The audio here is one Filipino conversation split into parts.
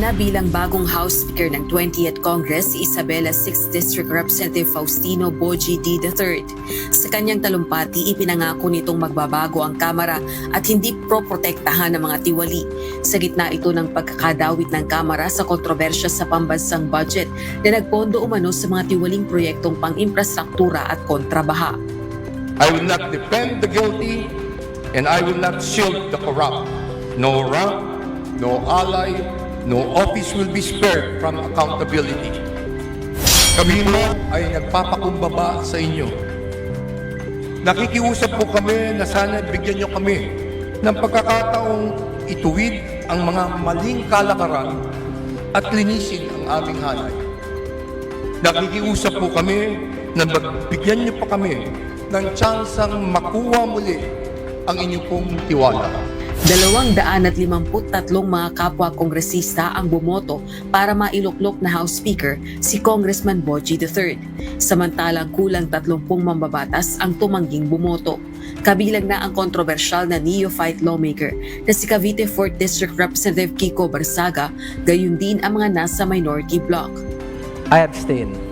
na bilang bagong House Speaker ng 20th Congress si Isabela 6th District Representative Faustino Boji D. III. Sa kanyang talumpati, ipinangako nitong magbabago ang Kamara at hindi proprotektahan ng mga tiwali. Sa gitna ito ng pagkakadawit ng Kamara sa kontrobersya sa pambansang budget na nagpondo umano sa mga tiwaling proyektong pang-infrastruktura at kontrabaha. I will not defend the guilty and I will not shield the corrupt. No rank, no ally, no office will be spared from accountability. Kami mo ay nagpapakumbaba sa inyo. Nakikiusap po kami na sana bigyan niyo kami ng pagkakataong ituwid ang mga maling kalakaran at linisin ang aming hanay. Nakikiusap po kami na bigyan niyo pa kami ng tsansang makuha muli ang inyong pong tiwala. Dalawang daan at limamput tatlong mga kapwa kongresista ang bumoto para mailuklok na House Speaker si Congressman Boji III. Samantalang kulang 30 mambabatas ang tumangging bumoto. Kabilang na ang kontrobersyal na neophyte lawmaker na si Cavite 4th District Representative Kiko Barsaga, gayon din ang mga nasa minority bloc. I abstain.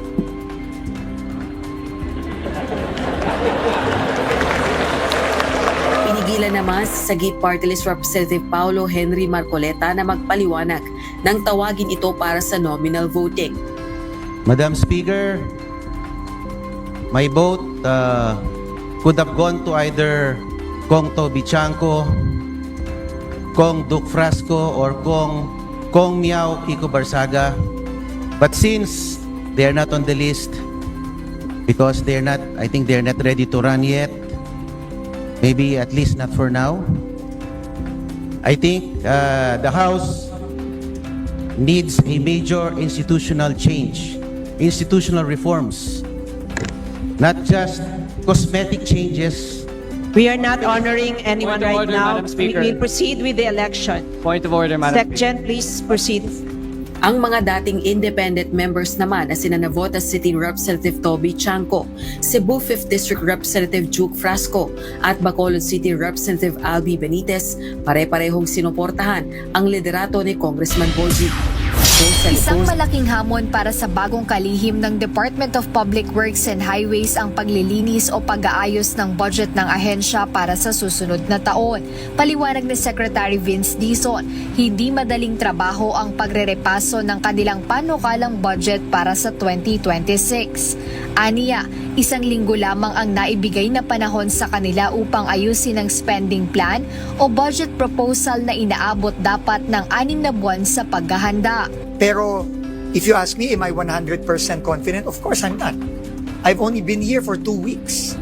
Pinigilan naman sa Sagip Party List Representative Paulo Henry Marcoleta na magpaliwanag nang tawagin ito para sa nominal voting. Madam Speaker, my vote uh, could have gone to either Kong Toby Chanko, Kong Duke Frasco, or Kong Kong Miao Kiko Barsaga. But since they are not on the list, because they're not, I think they're not ready to run yet, maybe at least not for now, I think uh, the House needs a major institutional change, institutional reforms, not just cosmetic changes. We are not honoring anyone Point of right order, now. Madam We will proceed with the election. Point of order, Madam Speaker. Section, please proceed. Ang mga dating independent members naman na sina Navotas City Representative Toby Chanco, Cebu 5th District Representative Duke Frasco at Bacolod City Representative Albi Benitez pare-parehong sinuportahan ang liderato ni Congressman Boji. Isang malaking hamon para sa bagong kalihim ng Department of Public Works and Highways ang paglilinis o pag-aayos ng budget ng ahensya para sa susunod na taon. Paliwanag ni Secretary Vince Dizon, hindi madaling trabaho ang pagrerepaso ng kanilang panukalang budget para sa 2026. Aniya, isang linggo lamang ang naibigay na panahon sa kanila upang ayusin ang spending plan o budget proposal na inaabot dapat ng anim na buwan sa paghahanda. Pero if you ask me, am I 100% confident? Of course I'm not. I've only been here for two weeks.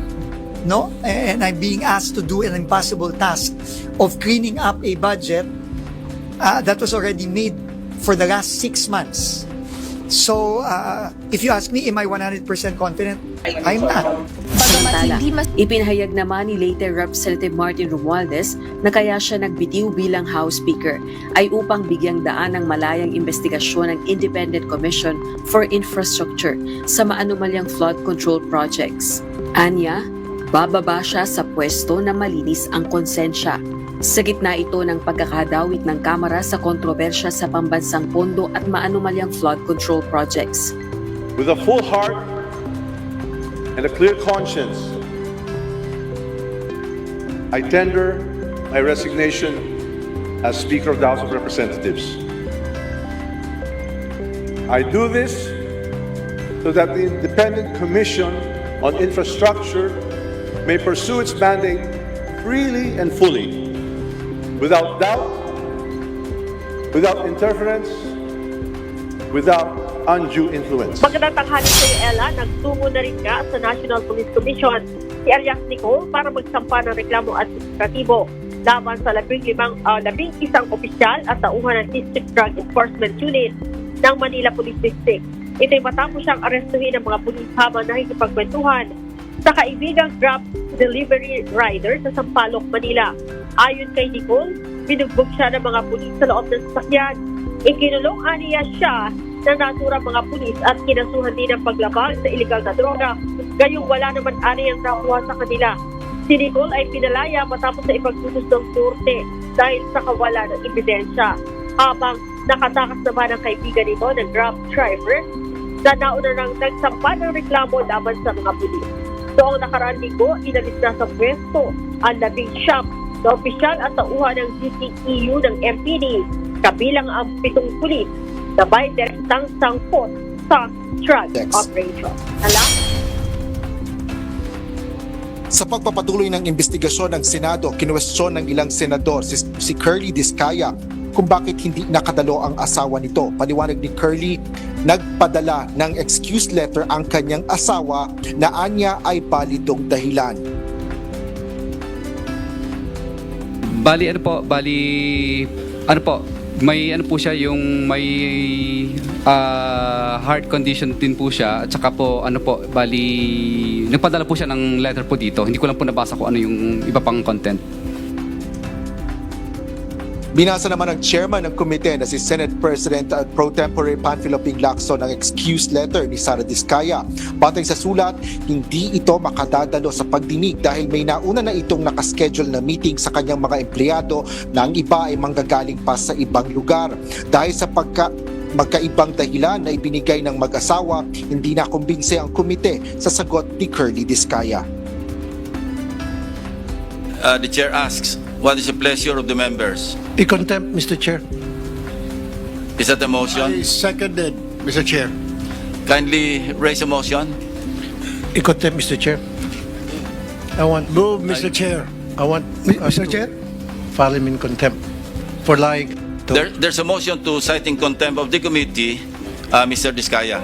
No? And I'm being asked to do an impossible task of cleaning up a budget uh, that was already made for the last six months. So, uh, if you ask me, am I 100% confident? I'm not. Ipinahayag naman ni later Representative Martin Romualdez na kaya siya nagbitiw bilang House Speaker ay upang bigyang daan ang malayang investigasyon ng Independent Commission for Infrastructure sa maanumalyang flood control projects. Anya, bababa siya sa pwesto na malinis ang konsensya. Sa gitna ito ng pagkakadawit ng Kamara sa kontrobersya sa pambansang pondo at maanumalyang flood control projects. With a full heart and a clear conscience, I tender my resignation as Speaker of the House of Representatives. I do this so that the Independent Commission on Infrastructure may pursue its mandate freely and fully, without doubt, without interference, without undue influence. Magandang tanghali sa iyo, Ella. Nagtungo na rin ka sa National Police Commission si Arias Nicole para magsampa ng reklamo administratibo laban sa labing, limang, ah, labing isang opisyal at tauhan ng District Drug Enforcement Unit ng Manila Police District. Ito'y matapos siyang arestuhin ng mga pulis habang nakikipagkwentuhan sa kaibigang Grab delivery rider sa Sampaloc, Manila. Ayon kay Nicole, binugbog siya ng mga pulis sa loob ng sasakyan. Ikinulong aniya siya ng naturang mga pulis at kinasuhan din ng paglabag sa iligal na droga. Gayong wala naman ani ang nakuha sa kanila. Si Nicole ay pinalaya matapos sa ipagtutos ng korte dahil sa kawalan ng ebidensya. Habang Nakatakas naman ang kaibigan nito ng grab driver na nauna nang nagsampa ng reklamo laban sa mga pulis. Noong nakaraan linggo, inalis na sa pwesto ang labing siyam na opisyal at tauhan ng DCEU ng MPD, kabilang ang pitong pulis na may direktang sangkot sa drug operation. Alam? Sa pagpapatuloy ng investigasyon ng Senado, kinwestiyon ng ilang senador si, si Curly Discaya kung bakit hindi nakadalo ang asawa nito. Paliwanag ni Curly, nagpadala ng excuse letter ang kanyang asawa na anya ay balidong dahilan. Bali ano po, bali ano po, may ano po siya yung may ah, heart condition din po siya at saka po ano po, bali nagpadala po siya ng letter po dito. Hindi ko lang po nabasa kung ano yung iba pang content. Binasa naman ng chairman ng komite na si Senate President at Pro Tempore Panfilo Ping Lacson ang excuse letter ni Sara Discaya. Batay sa sulat, hindi ito makadadalo sa pagdinig dahil may nauna na itong nakaschedule na meeting sa kanyang mga empleyado na ang iba ay manggagaling pa sa ibang lugar. Dahil sa pagka magkaibang dahilan na ibinigay ng mag-asawa, hindi na kumbinse ang komite sa sagot ni Curly Discaya. Uh, the chair asks, what is the pleasure of the members? I-contempt, Mr. Chair. Is that a motion? seconded, Mr. Chair. Kindly raise a motion. I-contempt, Mr. Chair. I want... Move, Mr. Chair. I want... Mr. Chair? File him in contempt for lying. to- There, there's a motion to cite in contempt of the committee, uh, Mr. Diskaya.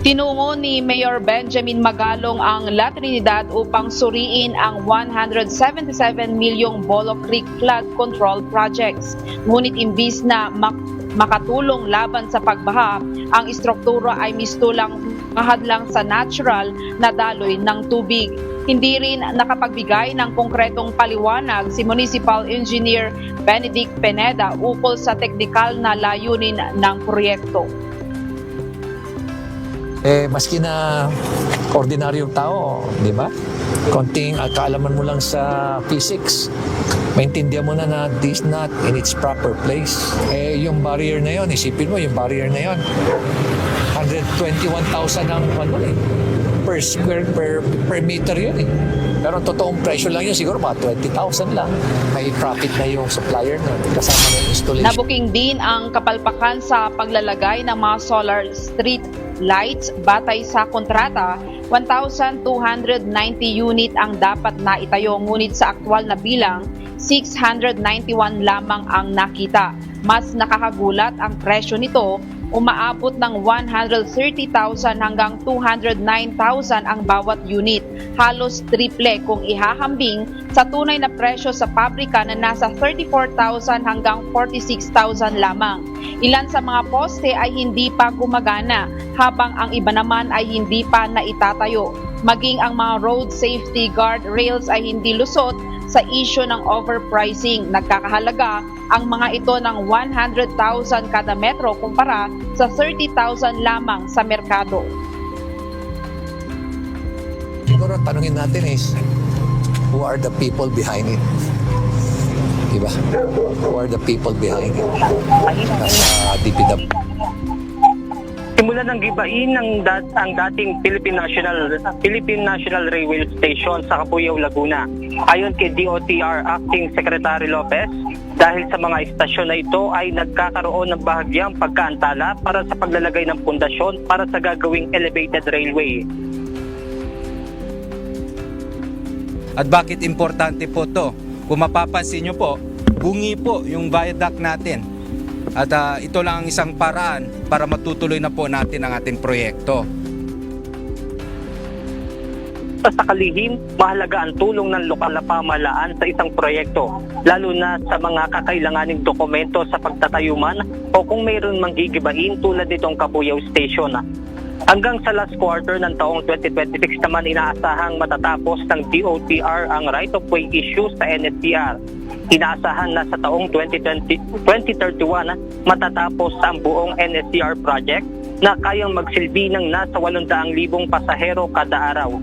Tinungo ni Mayor Benjamin Magalong ang La Trinidad upang suriin ang 177 milyong Bolo Creek Flood Control Projects. Ngunit imbis na mak- makatulong laban sa pagbaha, ang istruktura ay mistulang mahadlang sa natural na daloy ng tubig. Hindi rin nakapagbigay ng konkretong paliwanag si Municipal Engineer Benedict Peneda ukol sa teknikal na layunin ng proyekto. Eh maski na ordinaryong tao, di ba? Konting uh, kaalaman mo lang sa physics, maintindihan mo na na this not in its proper place. Eh yung barrier na yon, isipin mo yung barrier na yon. 121,000 ang ano eh, per square per, per meter yun eh. Pero ang totoong presyo lang yun siguro mga 20,000 lang. May profit na yung supplier na kasama na yung installation. Nabuking din ang kapalpakan sa paglalagay ng mga solar street lights batay sa kontrata. 1,290 unit ang dapat na itayo ngunit sa aktwal na bilang 691 lamang ang nakita. Mas nakakagulat ang presyo nito umaabot ng 130,000 hanggang 209,000 ang bawat unit. Halos triple kung ihahambing sa tunay na presyo sa pabrika na nasa 34,000 hanggang 46,000 lamang. Ilan sa mga poste ay hindi pa gumagana habang ang iba naman ay hindi pa naitatayo. Maging ang mga road safety guard rails ay hindi lusot sa issue ng overpricing. Nagkakahalaga ang mga ito ng 100,000 kada metro kumpara sa 30,000 lamang sa merkado. Siguro tanungin natin is, who are the people behind it? Diba? Who are the people behind it? Nasa DPW. Simula ng gibain ng dat ang dating Philippine National Philippine National Railway Station sa Cabuyao, Laguna. Ayon kay DOTR Acting Secretary Lopez, dahil sa mga istasyon na ito ay nagkakaroon ng bahagyang pagkaantala para sa paglalagay ng pundasyon para sa gagawing elevated railway. At bakit importante po to? Kung mapapansin nyo po, bungi po yung viaduct natin. At ah, ito lang ang isang paraan para matutuloy na po natin ang ating proyekto. Sa kalihim, mahalaga ang tulong ng lokal na pamahalaan sa isang proyekto, lalo na sa mga kakailanganing dokumento sa pagtatayuman o kung mayroon mang gigibain tulad nitong Cabuyao Station. Hanggang sa last quarter ng taong 2026 naman inaasahang matatapos ng DOTR ang right-of-way issue sa NSTR. Inaasahan na sa taong 2020, 2031 matatapos ang buong NSTR project na kayang magsilbi ng nasa 800,000 pasahero kada araw.